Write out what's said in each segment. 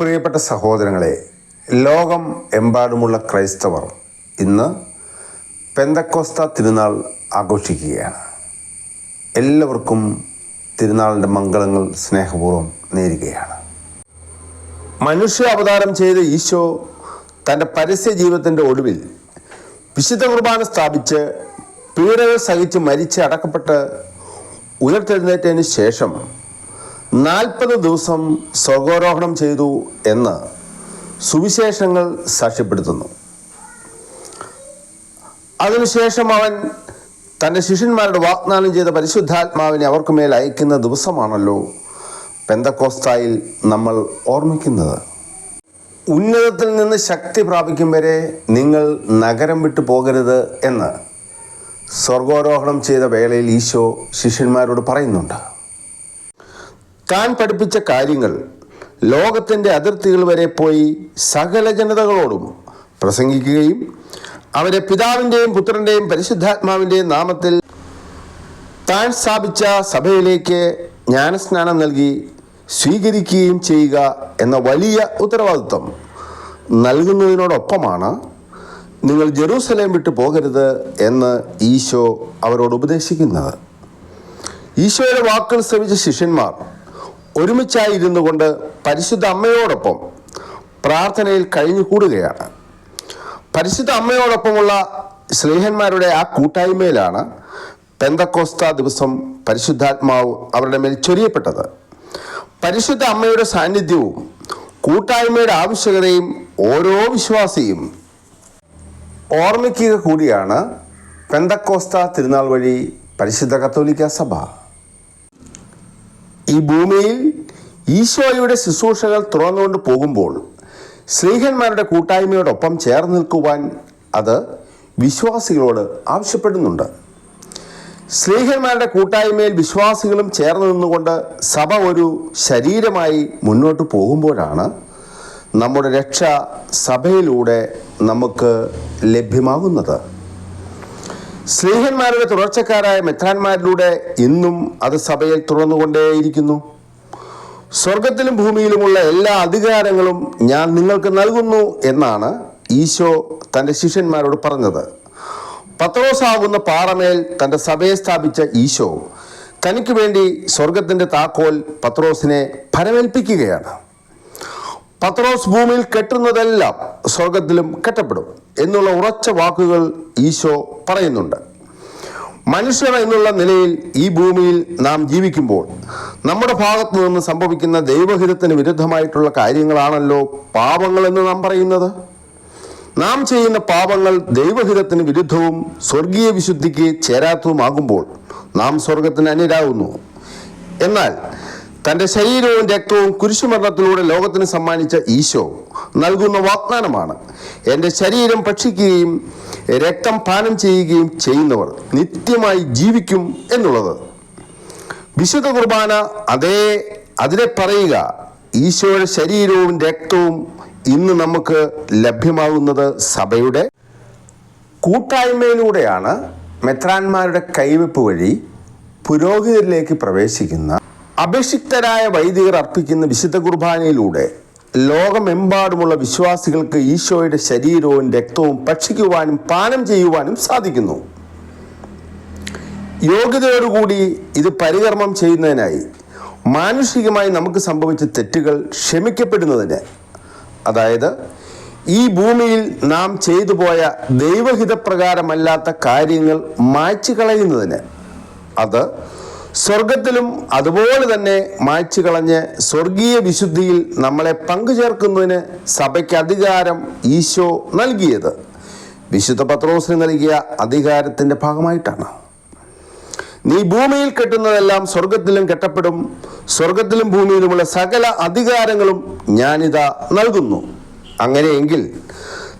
പ്രിയപ്പെട്ട സഹോദരങ്ങളെ ലോകം എമ്പാടുമുള്ള ക്രൈസ്തവർ ഇന്ന് പെന്തക്കോസ്ത തിരുനാൾ ആഘോഷിക്കുകയാണ്. എല്ലാവർക്കും തിരുനാളിന്റെ മംഗളങ്ങൾ സ്നേഹപൂർവം നേരുകയാണ്. മനുഷ്യ അവതാരം ചെയ്ത ഈശോ തന്റെ പരസ്യ ജീവിതത്തിന്റെ ഒടുവിൽ വിശുദ്ധ കുർബാന സ്ഥാപിച്ച് പീഡകൾ സഹിച്ച് മരിച്ച് അടക്കപ്പെട്ട് ഉയർത്തെഴുന്നേറ്റതിന് ശേഷം നാൽപ്പത് ദിവസം സ്വർഗാരോഹണം ചെയ്തു എന്ന് സുവിശേഷങ്ങൾ സാക്ഷ്യപ്പെടുത്തുന്നു. അതിനുശേഷം അവൻ തന്റെ ശിഷ്യന്മാരുടെ വാഗ്ദാനം ചെയ്ത പരിശുദ്ധാത്മാവിനെ അവർക്ക് മേൽ അയക്കുന്ന ദിവസമാണല്ലോ പെന്തക്കോസ്തായിൽ നമ്മൾ ഓർമ്മിക്കുന്നത്. ഉന്നതത്തിൽ നിന്ന് ശക്തി പ്രാപിക്കും വരെ നിങ്ങൾ നഗരം വിട്ടു പോകരുത് എന്ന് സ്വർഗാരോഹണം ചെയ്ത വേളയിൽ ഈശോ ശിഷ്യന്മാരോട് പറയുന്നുണ്ട്. താൻ പഠിപ്പിച്ച കാര്യങ്ങൾ ലോകത്തിന്റെ അതിർത്തികൾ വരെ പോയി സകല ജനതകളോടും പ്രസംഗിക്കുകയും അവരെ പിതാവിന്റെയും പുത്രന്റെയും പരിശുദ്ധാത്മാവിന്റെയും നാമത്തിൽ താൻ സ്ഥാപിച്ച സഭയിലേക്ക് ജ്ഞാനസ്നാനം നൽകി സ്വീകരിക്കുകയും ചെയ്യുക എന്ന വലിയ ഉത്തരവാദിത്വം നൽകുന്നതിനോടൊപ്പമാണ് നിങ്ങൾ ജെറൂസലേം വിട്ടു പോകരുത് എന്ന് ഈശോ അവരോട് ഉപദേശിക്കുന്നത്. ഈശോയുടെ വാക്കുകൾ ശ്രമിച്ച ശിഷ്യന്മാർ ഒരുമിച്ചായി ഇരുന്നു കൊണ്ട് പരിശുദ്ധ അമ്മയോടൊപ്പം പ്രാർത്ഥനയിൽ കഴിഞ്ഞുകൂടുകയാണ് പരിശുദ്ധ അമ്മയോടൊപ്പമുള്ള സ്നേഹന്മാരുടെ ആ കൂട്ടായ്മയിലാണ് പെന്തക്കോസ്ത ദിവസം പരിശുദ്ധാത്മാവ് അവരുടെ മേൽ ചൊരിയപ്പെട്ടത്. പരിശുദ്ധ അമ്മയുടെ സാന്നിധ്യവും കൂട്ടായ്മയുടെ ആവശ്യകതയും ഓരോ വിശ്വാസിയും ഓർമ്മിക്കുക കൂടിയാണ് പെന്തക്കോസ്ത തിരുനാൾ വഴി പരിശുദ്ധ കത്തോലിക്ക സഭ. ഈ ഭൂമിയിൽ ഈശോയുടെ ശുശ്രൂഷകൾ തുറന്നുകൊണ്ട് പോകുമ്പോൾ സ്ത്രീഹന്മാരുടെ കൂട്ടായ്മയോടൊപ്പം ചേർന്ന് നിൽക്കുവാൻ അത് വിശ്വാസികളോട് ആവശ്യപ്പെടുന്നുണ്ട്. സ്ത്രീഹന്മാരുടെ കൂട്ടായ്മയിൽ വിശ്വാസികളും ചേർന്ന് നിന്നുകൊണ്ട് സഭ ഒരു ശരീരമായി മുന്നോട്ട് പോകുമ്പോഴാണ് നമ്മുടെ രക്ഷ സഭയിലൂടെ നമുക്ക് ലഭ്യമാകുന്നത്. സ്നേഹന്മാരുടെ തുടർച്ചക്കാരായ മെത്രാന്മാരിലൂടെ ഇന്നും അത് സഭയിൽ തുറന്നുകൊണ്ടേയിരിക്കുന്നു സ്വർഗത്തിലും ഭൂമിയിലുമുള്ള എല്ലാ അധികാരങ്ങളും ഞാൻ നിങ്ങൾക്ക് നൽകുന്നു എന്നാണ് ഈശോ തന്റെ ശിഷ്യന്മാരോട് പറഞ്ഞത്. പത്രോസാകുന്ന പാറമേൽ തന്റെ സഭയെ സ്ഥാപിച്ച ഈശോ തനിക്ക് വേണ്ടി സ്വർഗത്തിന്റെ താക്കോൽ പത്രോസിനെ ഫലമേൽപ്പിക്കുകയാണ് പത്രോസ് ഭൂമിയിൽ കെട്ടുന്നതെല്ലാം സ്വർഗത്തിലും കെട്ടപ്പെടും എന്നുള്ള ഉറച്ച വാക്കുകൾ ഈശോ പറയുന്നുണ്ട്. മനുഷ്യർ എന്നുള്ള നിലയിൽ ഈ ഭൂമിയിൽ നാം ജീവിക്കുമ്പോൾ നമ്മുടെ ഭാഗത്തു നിന്ന് സംഭവിക്കുന്ന ദൈവഹിതത്തിന് വിരുദ്ധമായിട്ടുള്ള കാര്യങ്ങളാണല്ലോ പാപങ്ങളെന്ന് നാം പറയുന്നത്. നാം ചെയ്യുന്ന പാപങ്ങൾ ദൈവഹിതത്തിന് വിരുദ്ധവും സ്വർഗീയ വിശുദ്ധിക്ക് ചേരാത്തതുമാകുമ്പോൾ നാം സ്വർഗത്തിന് അന്യരാകുന്നു. എന്നാൽ തന്റെ ശരീരവും രക്തവും കുരിശുമരണത്തിലൂടെ ലോകത്തിന് സമ്മാനിച്ച ഈശോ നൽകുന്ന വാഗ്ദാനമാണ്. എന്റെ ശരീരം ഭക്ഷിക്കുകയും രക്തം പാനം ചെയ്യുകയും ചെയ്യുന്നവർ നിത്യമായി ജീവിക്കും എന്നുള്ളത്. വിശുദ്ധ കുർബാന അതേ അതിനെ പറയുക ഈശോയുടെ ശരീരവും രക്തവും ഇന്ന് നമുക്ക് ലഭ്യമാകുന്നത് സഭയുടെ കൂട്ടായ്മയിലൂടെയാണ് മെത്രാന്മാരുടെ കൈവെപ്പ് വഴി പുരോഹിതരിലേക്ക് പ്രവേശിക്കുന്ന അഭിഷിക്തരായ വൈദികർ അർപ്പിക്കുന്ന വിശുദ്ധ കുർബാനയിലൂടെ ലോകമെമ്പാടുമുള്ള വിശ്വാസികൾക്ക് ഈശോയുടെ ശരീരവും രക്തവും ഭക്ഷിക്കുവാനും പാനം ചെയ്യുവാനും സാധിക്കുന്നു. യോഗ്യതയോടുകൂടി ഇത് പരികർമ്മം ചെയ്യുന്നതിനായി മാനുഷികമായി നമുക്ക് സംഭവിച്ച തെറ്റുകൾ ക്ഷമിക്കപ്പെടുന്നതിന് അതായത് ഈ ഭൂമിയിൽ നാം ചെയ്തു പോയ ദൈവഹിതപ്രകാരമല്ലാത്ത കാര്യങ്ങൾ മായ്ച്ചു കളയുന്നതിന് അത് സ്വർഗത്തിലും അതുപോലെ തന്നെ മായ്ച്ചു കളഞ്ഞ് സ്വർഗീയ വിശുദ്ധിയിൽ നമ്മളെ പങ്കുചേർക്കുന്നതിന് സഭയ്ക്ക് അധികാരം ഈശോ നൽകിയത്. വിശുദ്ധ പത്രോസിന് നൽകിയ അധികാരത്തിന്റെ ഭാഗമായിട്ടാണ്. നീ ഭൂമിയിൽ കെട്ടുന്നതെല്ലാം സ്വർഗത്തിലും കെട്ടപ്പെടും. സ്വർഗത്തിലും ഭൂമിയിലുമുള്ള സകല അധികാരങ്ങളും ഞാനിതാ നൽകുന്നു. അങ്ങനെയെങ്കിൽ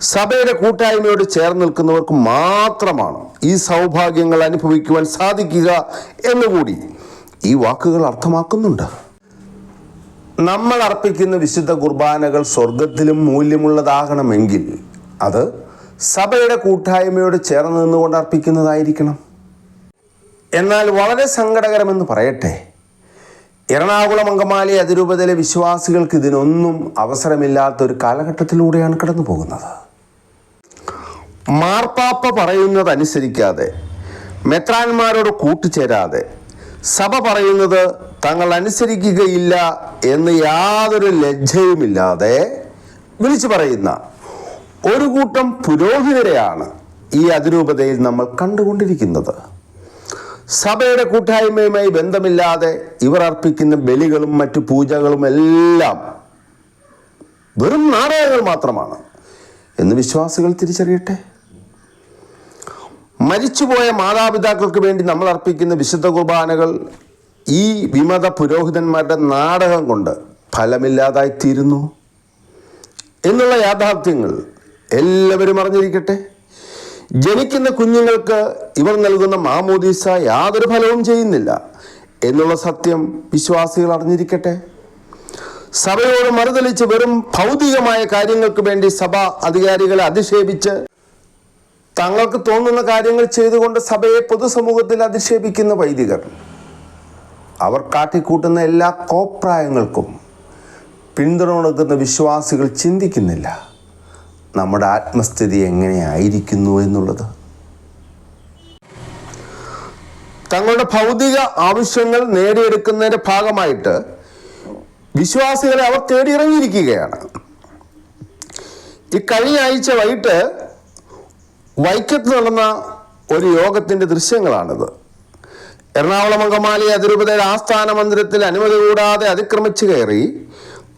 സഭയുടെ കൂട്ടായ്മയോട് ചേർന്ന് നിൽക്കുന്നവർക്ക് മാത്രമാണ് ഈ സൗഭാഗ്യങ്ങൾ അനുഭവിക്കുവാൻ സാധിക്കുക എന്നുകൂടി ഈ വാക്കുകൾ അർത്ഥമാക്കുന്നുണ്ട്. നമ്മൾ അർപ്പിക്കുന്ന വിശുദ്ധ കുർബാനകൾ സ്വർഗത്തിലും മൂല്യമുള്ളതാകണമെങ്കിൽ അത് സഭയുടെ കൂട്ടായ്മയോട് ചേർന്ന് നിന്നുകൊണ്ട് അർപ്പിക്കുന്നതായിരിക്കണം. എന്നാൽ വളരെ സങ്കടകരമെന്ന് പറയട്ടെ. എറണാകുളം അങ്കമാലി അതിരൂപതയിലെ വിശ്വാസികൾക്ക് ഇതിനൊന്നും അവസരമില്ലാത്ത ഒരു കാലഘട്ടത്തിലൂടെയാണ് കടന്നു പോകുന്നത് മാർപ്പാപ്പ പറയുന്നതനുസരിക്കാതെ മെത്രാന്മാരോട് കൂട്ടുചേരാതെ സഭ പറയുന്നത് തങ്ങൾ അനുസരിക്കുകയില്ല എന്ന് യാതൊരു ലജ്ജയുമില്ലാതെ വിളിച്ചു പറയുന്ന ഒരു കൂട്ടം പുരോഹിതരെയാണ് ഈ അതിരൂപതയിൽ നമ്മൾ കണ്ടുകൊണ്ടിരിക്കുന്നത്. സഭയുടെ കൂട്ടായ്മയുമായി ബന്ധമില്ലാതെ ഇവർ അർപ്പിക്കുന്ന ബലികളും മറ്റു പൂജകളും എല്ലാം വെറും നാടകങ്ങൾ മാത്രമാണ് എന്ന് വിശ്വാസികൾ തിരിച്ചറിയട്ടെ? മരിച്ചുപോയ മാതാപിതാക്കൾക്ക് വേണ്ടി നമ്മൾ അർപ്പിക്കുന്ന വിശുദ്ധ കുർബാനകൾ ഈ വിമത പുരോഹിതന്മാരുടെ നാടകം കൊണ്ട് ഫലമില്ലാതായി തീരുന്നു എന്നുള്ള യാഥാർത്ഥ്യങ്ങൾ എല്ലാവരും അറിഞ്ഞിരിക്കട്ടെ. ജനിക്കുന്ന കുഞ്ഞുങ്ങൾക്ക് ഇവർ നൽകുന്ന മാമോദീസ യാതൊരു ഫലവും ചെയ്യുന്നില്ല എന്നുള്ള സത്യം വിശ്വാസികൾ അറിഞ്ഞിരിക്കട്ടെ. സഭയോട് മറുതലിച്ച് വെറും ഭൗതികമായ കാര്യങ്ങൾക്ക് വേണ്ടി സഭ അധികാരികളെ അധിക്ഷേപിച്ച് തങ്ങൾക്ക് തോന്നുന്ന കാര്യങ്ങൾ ചെയ്തുകൊണ്ട് സഭയെ പൊതുസമൂഹത്തിൽ അധിക്ഷേപിക്കുന്ന വൈദികർ. അവർ കാട്ടിക്കൂട്ടുന്ന എല്ലാ കോപ്രായങ്ങൾക്കും പിന്തുണ കൊടുക്കുന്ന വിശ്വാസികൾ ചിന്തിക്കുന്നില്ല. നമ്മുടെ ആത്മസ്ഥിതി എങ്ങനെയായിരിക്കുന്നു എന്നുള്ളത്. തങ്ങളുടെ ഭൗതിക ആവശ്യങ്ങൾ നേടിയെടുക്കുന്നതിന്റെ ഭാഗമായിട്ട് വിശ്വാസികളെ അവർ തേടിയിറങ്ങിയിരിക്കുകയാണ്. ഈ കഴിഞ്ഞ ആഴ്ച വൈകിട്ട് വൈക്കത്ത് നടന്ന ഒരു യോഗത്തിന്റെ ദൃശ്യങ്ങളാണിത്. എറണാകുളം അങ്കമാലി അതിരൂപതയുടെ ആസ്ഥാന മന്ദിരത്തിൽ അനുമതി കൂടാതെ അതിക്രമിച്ചു കയറി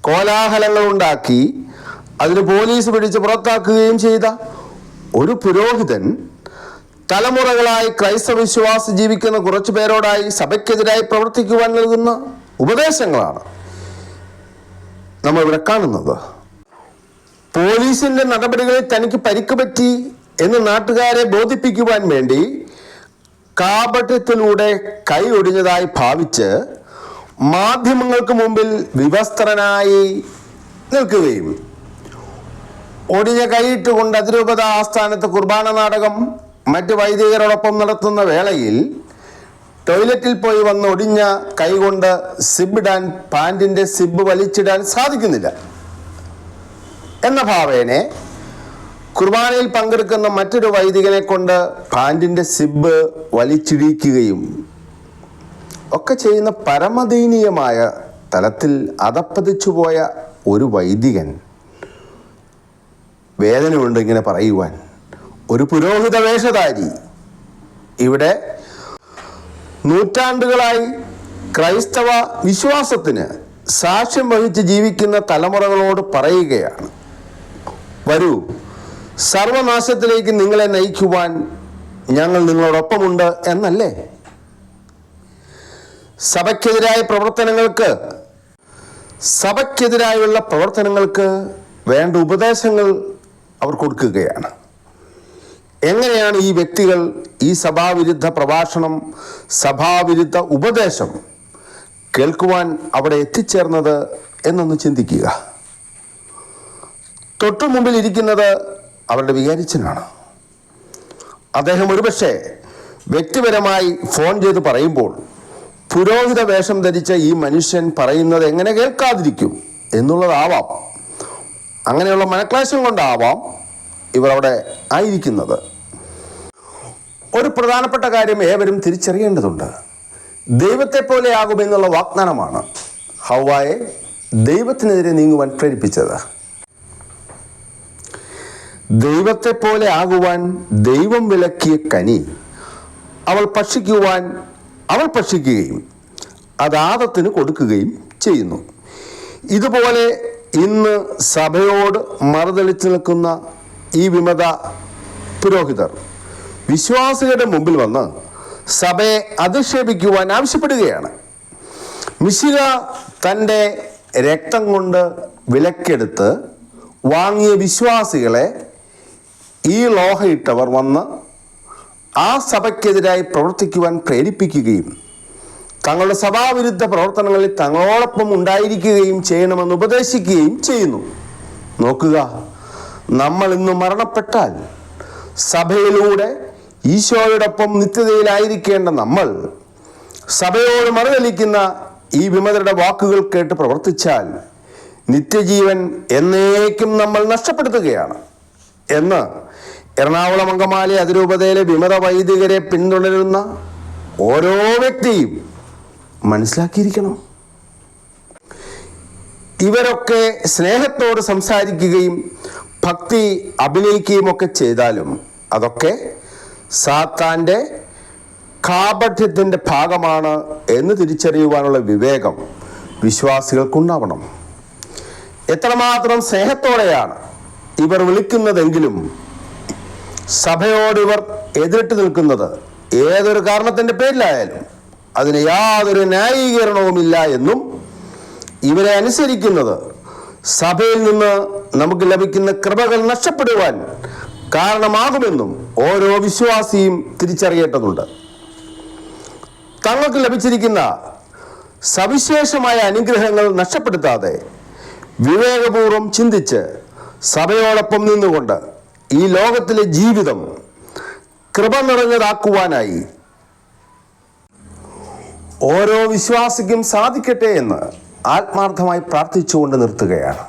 കോലാഹലങ്ങൾ ഉണ്ടാക്കി അതിന് പോലീസ് പിടിച്ച് പുറത്താക്കുകയും ചെയ്ത ഒരു പുരോഹിതൻ തലമുറകളായി ക്രൈസ്തവ വിശ്വാസി ജീവിക്കുന്ന കുറച്ചു പേരോടായി സഭയ്ക്കെതിരായി പ്രവർത്തിക്കുവാൻ നൽകുന്ന ഉപദേശങ്ങളാണ് നമ്മൾ ഇവിടെ കാണുന്നത്. പോലീസിന്റെ നടപടികളിൽ തനിക്ക് പരിക്ക് പറ്റി എന്ന് നാട്ടുകാരെ ബോധിപ്പിക്കുവാൻ വേണ്ടി കാപട്യത്തിലൂടെ കൈ ഒടിഞ്ഞതായി ഭാവിച്ച് മാധ്യമങ്ങൾക്ക് മുമ്പിൽ വിവസ്ത്രനായി നിൽക്കുകയും ഒടിഞ്ഞ കൈയിട്ടുകൊണ്ട് അതിരൂപത ആസ്ഥാനത്ത് കുർബാന നാടകം മറ്റ് വൈദികരോടൊപ്പം നടത്തുന്ന വേളയിൽ ടോയ്ലറ്റിൽ പോയി വന്ന് ഒടിഞ്ഞ കൈകൊണ്ട് സിബിടാൻ പാന്റിന്റെ സിബ് വലിച്ചിടാൻ സാധിക്കുന്നില്ല. എന്ന ഭാവേനെ കുർബാനയിൽ പങ്കെടുക്കുന്ന മറ്റൊരു വൈദികനെ കൊണ്ട് പാന്റിന്റെ സിബ് വലിച്ചിടിക്കുകയും ഒക്കെ ചെയ്യുന്ന പരമദയനീയമായ തലത്തിൽ അതപ്പതിച്ചു പോയ ഒരു വൈദികൻ. വേദനയുണ്ട് ഇങ്ങനെ പറയുവാൻ. ഒരു പുരോഹിത വേഷധാരി. ഇവിടെ നൂറ്റാണ്ടുകളായി ക്രൈസ്തവ വിശ്വാസത്തിന് സാക്ഷ്യം വഹിച്ച് ജീവിക്കുന്ന തലമുറകളോട് പറയുകയാണ്. വരൂ. സർവനാശത്തിലേക്ക് നിങ്ങളെ നയിക്കുവാൻ ഞങ്ങൾ നിങ്ങളോടൊപ്പമുണ്ട് എന്നല്ലേ? സഭയ്ക്കെതിരായ പ്രവർത്തനങ്ങൾക്ക് സഭയ്ക്കെതിരായുള്ള പ്രവർത്തനങ്ങൾക്ക് വേണ്ട ഉപദേശങ്ങൾ അവർ കൊടുക്കുകയാണ്. എങ്ങനെയാണ് ഈ വ്യക്തികൾ ഈ സഭാവിരുദ്ധ പ്രഭാഷണം സഭാവിരുദ്ധ ഉപദേശം കേൾക്കുവാൻ അവിടെ എത്തിച്ചേർന്നത് എന്നൊന്ന് ചിന്തിക്കുക. തൊട്ടു മുമ്പിൽ ഇരിക്കുന്നത് അവരുടെ വികാരിച്ചനാണ്. അദ്ദേഹം ഒരുപക്ഷെ വ്യക്തിപരമായി ഫോൺ ചെയ്ത് പറയുമ്പോൾ പുരോഹിത വേഷം ധരിച്ച ഈ മനുഷ്യൻ പറയുന്നത് എങ്ങനെ കേൾക്കാതിരിക്കും എന്നുള്ളതാവാം. അങ്ങനെയുള്ള മനക്ലേശം കൊണ്ടാവാം ഇവർ അവിടെ ആയിരിക്കുന്നത്. ഒരു പ്രധാനപ്പെട്ട കാര്യം ഏവരും തിരിച്ചറിയേണ്ടതുണ്ട്. ദൈവത്തെ പോലെ ആകുമെന്നുള്ള വാഗ്ദാനമാണ്. ഹവായെ ദൈവത്തിനെതിരെ നീങ്ങുവാൻ പ്രേരിപ്പിച്ചത്. ദൈവത്തെ പോലെ ആകുവാൻ ദൈവം വിലക്കിയ കനി അവൾ ഭക്ഷിക്കുവാൻ അവൾ ഭക്ഷിക്കുകയും അത് ആദത്തിന് കൊടുക്കുകയും ചെയ്യുന്നു. ഇതുപോലെ ഇന്ന് സഭയോട് മറുതളിച്ചു നിൽക്കുന്ന ഈ വിമത പുരോഹിതർ വിശ്വാസികളുടെ മുമ്പിൽ വന്ന് സഭയെ അധിക്ഷേപിക്കുവാൻ ആവശ്യപ്പെടുകയാണ്. മിശിക തന്റെ രക്തം കൊണ്ട് വിലക്കെടുത്ത് വാങ്ങിയ വിശ്വാസികളെ ഈ ലോഹയിട്ടവർ വന്ന് ആ സഭയ്ക്കെതിരായി പ്രവർത്തിക്കുവാൻ പ്രേരിപ്പിക്കുകയും തങ്ങളുടെ സഭാവിരുദ്ധ പ്രവർത്തനങ്ങളിൽ തങ്ങളോടൊപ്പം ഉണ്ടായിരിക്കുകയും ചെയ്യണമെന്ന് ഉപദേശിക്കുകയും ചെയ്യുന്നു. നോക്കുക നമ്മൾ ഇന്ന് മരണപ്പെട്ടാൽ സഭയിലൂടെ ഈശോയോടൊപ്പം നിത്യതയിലായിരിക്കേണ്ട നമ്മൾ സഭയോട് മറുതലിക്കുന്ന ഈ വിമതരുടെ വാക്കുകൾ കേട്ട് പ്രവർത്തിച്ചാൽ നിത്യജീവൻ എന്നേക്കും നമ്മൾ നഷ്ടപ്പെടുത്തുകയാണ് എന്ന് എറണാകുളം അങ്കമാലി അതിരൂപതയിലെ വിമത വൈദികരെ പിന്തുടരുന്ന ഓരോ വ്യക്തിയും മനസ്സിലാക്കിയിരിക്കണം. ഇവരൊക്കെ സ്നേഹത്തോട് സംസാരിക്കുകയും ഭക്തി അഭിനയിക്കുകയും ഒക്കെ ചെയ്താലും അതൊക്കെ സാത്താന്റെ കാപഠ്യത്തിന്റെ ഭാഗമാണ് എന്ന് തിരിച്ചറിയുവാനുള്ള വിവേകം വിശ്വാസികൾക്കുണ്ടാവണം. എത്രമാത്രം സ്നേഹത്തോടെയാണ് ഇവർ വിളിക്കുന്നതെങ്കിലും സഭയോട് ഇവർ എതിരിട്ട് നിൽക്കുന്നത് ഏതൊരു കാരണത്തിന്റെ പേരിലായാലും അതിന് യാതൊരു ന്യായീകരണവുമില്ല എന്നും ഇവരെ അനുസരിക്കുന്നത് സഭയിൽ നിന്ന് നമുക്ക് ലഭിക്കുന്ന കൃപകൾ നഷ്ടപ്പെടുവാൻ കാരണമാകുമെന്നും ഓരോ വിശ്വാസിയും തിരിച്ചറിയേണ്ടതുണ്ട്. തങ്ങൾക്ക് ലഭിച്ചിരിക്കുന്ന സവിശേഷമായ അനുഗ്രഹങ്ങൾ നഷ്ടപ്പെടുത്താതെ വിവേകപൂർവം ചിന്തിച്ച് സഭയോടൊപ്പം നിന്നുകൊണ്ട് ഈ ലോകത്തിലെ ജീവിതം കൃപ നിറഞ്ഞതാക്കുവാനായി ഓരോ വിശ്വാസിക്കും സാധിക്കട്ടെ എന്ന് ആത്മാർത്ഥമായി പ്രാർത്ഥിച്ചുകൊണ്ട് നിർത്തുകയാണ്.